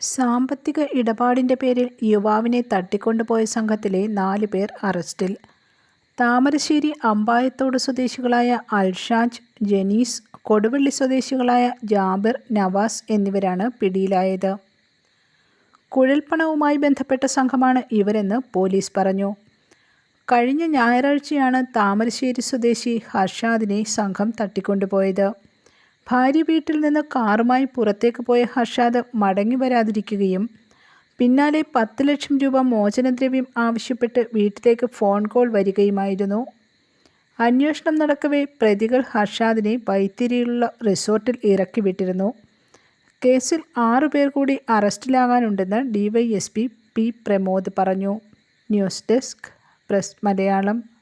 സാമ്പത്തിക ഇടപാടിന്റെ പേരിൽ യുവാവിനെ തട്ടിക്കൊണ്ടുപോയ സംഘത്തിലെ നാല് പേർ അറസ്റ്റിൽ. താമരശ്ശേരി അമ്പായത്തോട് സ്വദേശികളായ അൽഷാജ് ജനീസ് കൊടുവള്ളി സ്വദേശികളായ ജാബിർ നവാസ് എന്നിവരാണ് പിടിയിലായത്. കുഴൽപ്പണവുമായി ബന്ധപ്പെട്ട സംഘമാണ് ഇവരെന്ന് പോലീസ് പറഞ്ഞു. കഴിഞ്ഞ ഞായറാഴ്ചയാണ് താമരശ്ശേരി സ്വദേശി ഹർഷാദിനെ സംഘം തട്ടിക്കൊണ്ടുപോയത്. ഭാര്യ വീട്ടിൽ നിന്ന് കാറുമായി പുറത്തേക്ക് പോയ ഹർഷാദ് മടങ്ങി വരാതിരിക്കുകയും പിന്നാലെ പത്ത് ലക്ഷം രൂപ മോചനദ്രവ്യം ആവശ്യപ്പെട്ട് വീട്ടിലേക്ക് ഫോൺ കോൾ വരികയുമായിരുന്നു. അന്വേഷണം നടക്കവേ പ്രതികൾ ഹർഷാദിനെ വൈത്തിരിയിലുള്ള റിസോർട്ടിൽ ഇറക്കി വിട്ടിരുന്നു. കേസിൽ ആറു പേർ കൂടി അറസ്റ്റിലാകാനുണ്ടെന്ന് ഡിവൈഎസ്പി പി പ്രമോദ് പറഞ്ഞു. News desk press Malayalam.